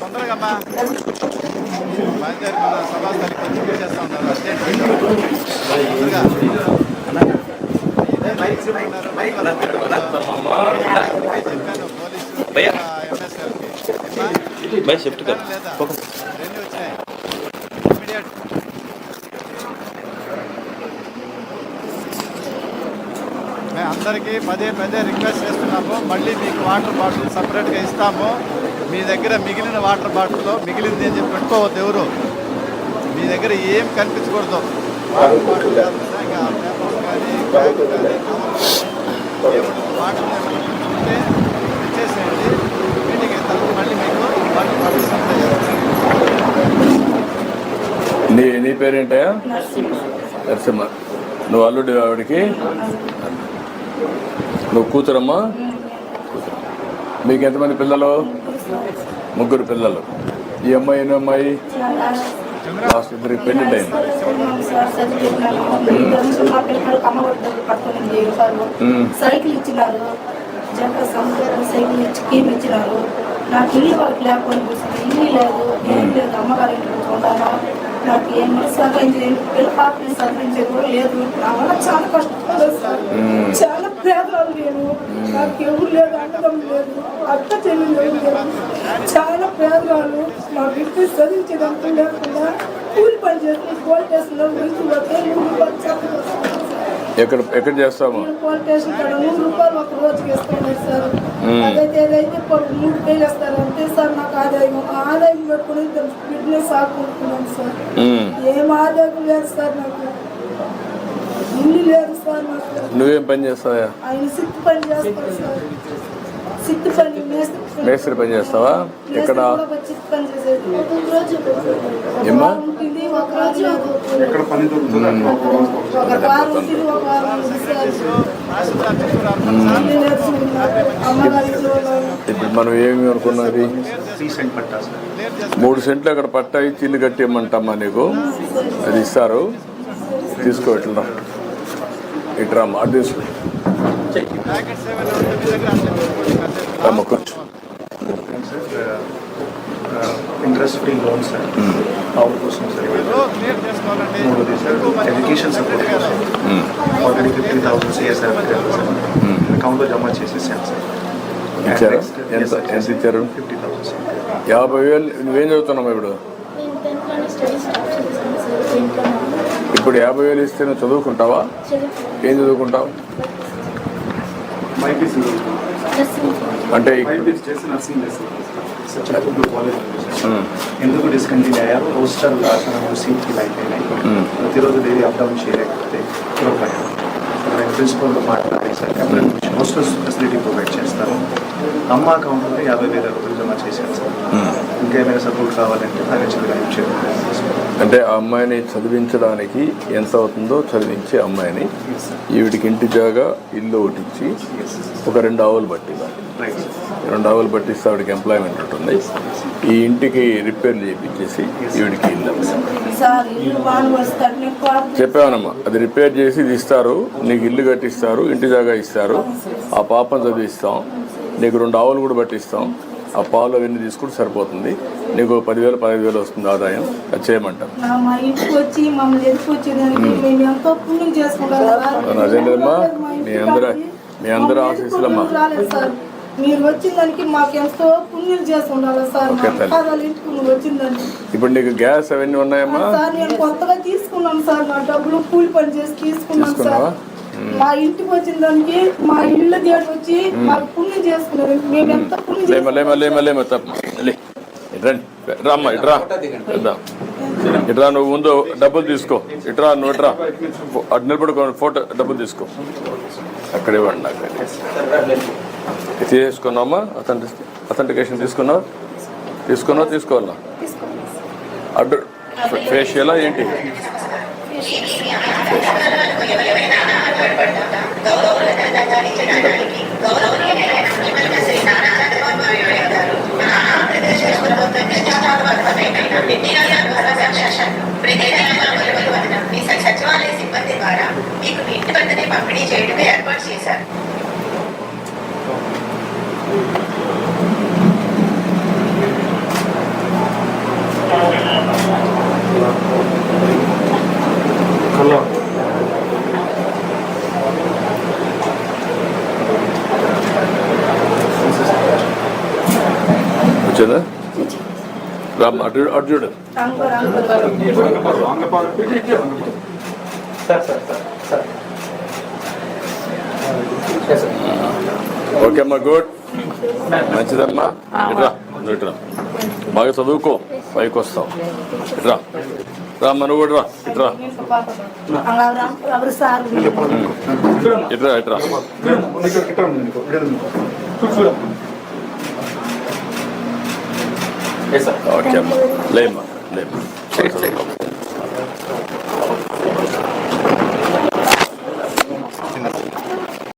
తొందరగా అమ్మా బయలుదేరి మన సభాస్థలికి వచ్చి చేస్తా ఉన్నారు అర్జెంట్ మేము అందరికీ పదే పదే రిక్వెస్ట్ చేస్తున్నాము. మళ్ళీ మీకు వాటర్ బాటిల్ సపరేట్గా ఇస్తాము. మీ దగ్గర మిగిలిన వాటర్ బాటిల్లో మిగిలింది అని చెప్పి పెట్టుకోవద్దు ఎవరు. మీ దగ్గర ఏం కనిపించకూడదు. వాటర్ బాటిల్ కానీ కానీ ఉంటే ఇచ్చేసేయండి. మీటింగ్ తర్వాత మళ్ళీ మీకు నీ నీ పేరేంటయా నరసింహ. నువ్వు అల్లుడి ఆవిడకి? నువ్వు కూతురమ్మా? కూతురు. మీకు ఎంతమంది పిల్లలు? ముగ్గురు పిల్లలు. ఈ అమ్మాయి ఎన్నో అమ్మాయి? లాస్ట్ ఇద్దరికి పెళ్ళి మ్మ్. సైకిల్ ఇచ్చినారు జంట సంవత్సరం సైకిల్ ఇచ్చి కీమ్ ఇచ్చినారు. నాకు ఇల్లు వాళ్ళకి కూర్చుని ఇల్లు లేదు ఏం లేదు అమ్మగారి ఇంటికి కూర్చుంటాను నాకు ఏం సహాయించి పిల్ల పాపని సహాయించేది కూడా లేదు. నా వల్ల చాలా కష్టపడదు సార్ చాలా పేదరాలు నేను నాకు ఎవరు లేదు అన్నదం లేదు అక్క చెల్లెలు లేదు చాలా పేదరాలు మా బిడ్డ చదివించేదంతా లేకుండా కూలి పని చేసి పోలీస్ స్టేషన్లో రూపాయలు సార్ ఎక్కడ ఎక్కడ చేస్తాము? పోలీస్ స్టేషన్ కాడ నూరు రూపాయలు ఒక రోజుకి ఇస్తున్నారు సార్. అదైతే ఏదైతే మూడు వేలు ఇస్తారు అంతే సార్ నాకు ఆదాయం ఆదాయం పెట్టుకుని బిజినెస్ ఆడుకుంటున్నాను సార్. ఏం ఆదాయం లేదు సార్ నాకు? ఇల్లు లేదు సార్ నాకు. నువ్వేం పని చేస్తావా ఆయన సిక్కు పని సార్. పని మేస్త్రి పని. చేస్తావా? ఎక్కడ? ఏమ్మా? ఇప్పుడు మనం ఏమి అనుకున్నది? మూడు సెంట్లు అక్కడ పట్టా ఇచ్చి ఇల్లు కట్టేయమంటమ్మా నీకు? అది ఇస్తారు. తీసుకో ఇట్లా ఇట్రా అమ్మా అది తీసుకో. ఇంట్రెస్ట్ ఫ్రీ లోన్ సార్ ఆవుల కోసం సార్. మీరు క్లియర్ చేసుకోవాలండి మూడోది సార్ ఎడ్యుకేషన్ సపోర్ట్ కోసం ఆల్రెడీ ఫిఫ్టీ థౌసండ్ సిఎస్ఆర్ అకౌంట్లో జమ చేసేసాను సార్. ఇచ్చారా? ఎంత? ఎంత ఇచ్చారు? యాభై వేలు. నువ్వేం చదువుతున్నావు ఇప్పుడు? ఇప్పుడు యాభై వేలు ఇస్తే నువ్వు చదువుకుంటావా? చదువు ఏం చదువుకుంటావు? అంటే చిత్తూరు కాలేజ్ ఎందుకు డిస్కంటిన్యూ అయ్యారు? రోస్టర్ రాసిన సీట్కి లైక్ అయినాయి. ప్రతిరోజు డైలీ అప్ డౌన్ చేయలేకపోతే డ్రాప్ అయ్యాను నేను ప్రిన్సిపల్తో మాట్లాడి సార్ హాస్టల్స్ ఫెసిలిటీ ప్రొవైడ్ చేస్తాను. అమ్మ అకౌంట్లో యాభై వేల రూపాయలు జమ చేశాను సార్. ఇంకేమైనా సపోర్ట్ కావాలంటే ఫైనాన్షియల్గా హెల్ప్ చేయడం అంటే ఆ అమ్మాయిని చదివించడానికి ఎంత అవుతుందో చదివించే అమ్మాయిని ఈవిడికి ఇంటి జాగా ఇల్లు ఒకటి ఇచ్చి ఒక రెండు ఆవులు పట్టి రైట్ సార్ రెండు ఆవులు పట్టిస్తే ఆవిడకి ఎంప్లాయ్మెంట్ ఉంటుంది. ఈ ఇంటికి రిపేర్లు చేయించేసి ఈవిడికి ఇల్లు. చెప్పావనమ్మా అది రిపేర్ చేసి ఇది ఇస్తారు నీకు ఇల్లు కట్టిస్తారు ఇంటి జాగా ఇస్తారు ఆ పాపను చదివిస్తాం నీకు రెండు ఆవులు కూడా పట్టిస్తాం ఆ పాలు అవన్నీ తీసుకుంటే సరిపోతుంది. నీకు పదివేలు పదహైదు వేలు వస్తుంది ఆదాయం. అది చేయమంటాం నా మా అందరూ. మీ అందరూ ఆశీస్సులమ్మా. మీరు మాకు ఎంతో పుణ్యం చేసి ఉండాలి సార్? ఓకే, మా తల్లి. పాదాలు ఇంటికి నువ్వు వచ్చిందని ఇప్పుడు నీకు గ్యాస్ అవన్నీ ఉన్నాయమ్మా? సార్ నేను కొత్తగా తీసుకున్నాను సార్. నా డబ్బులు కూలి పని చేసి తీసుకున్నాను సార్? మా ఇంటికి వచ్చిన దానికి మా ఇల్లు దేడు వచ్చి మాకు పుణ్యం చేసుకున్నారు. మేము ఎంత పుణ్యం లేమ లేమ లేమ లేమ తప్ప. లే రండి రామ్మా ఇట్రా. నువ్వు ముందు డబ్బులు తీసుకో. ఇట్రా నువ్వు ఇట్రా. అటు నిలబడుకో ఫోటో డబ్బులు తీసుకో. అక్కడే వాడు నాకు. తీసుకున్నామా అథెంటి అథెంటికేషన్ తీసుకున్నావు? తీసుకున్నావు? తీసుకోవాలా? అడ్డు ఫేషియలా ఏంటి? సచివాలయ సిబ్బంది ద్వారా మీకు మీ ఇంటి వద్దనే పంపిణీ చేయడమే ఏర్పాటు చేశారు వచ్చిందా రామ్మ అటు అటు చూడు. ఓకే అమ్మా గుడ్. మంచిదమ్మా. ఇట్రా నువ్వు ఇట్రా బాగా చదువుకో పైకి వస్తావు. ఇట్రా రామ్మ నువ్వు కూడా రా. ఇట్రా ఎవరు సార్ ఇట్రా ఇట్రా ఓకే అమ్మా. లేమ్మా లేమ్మా.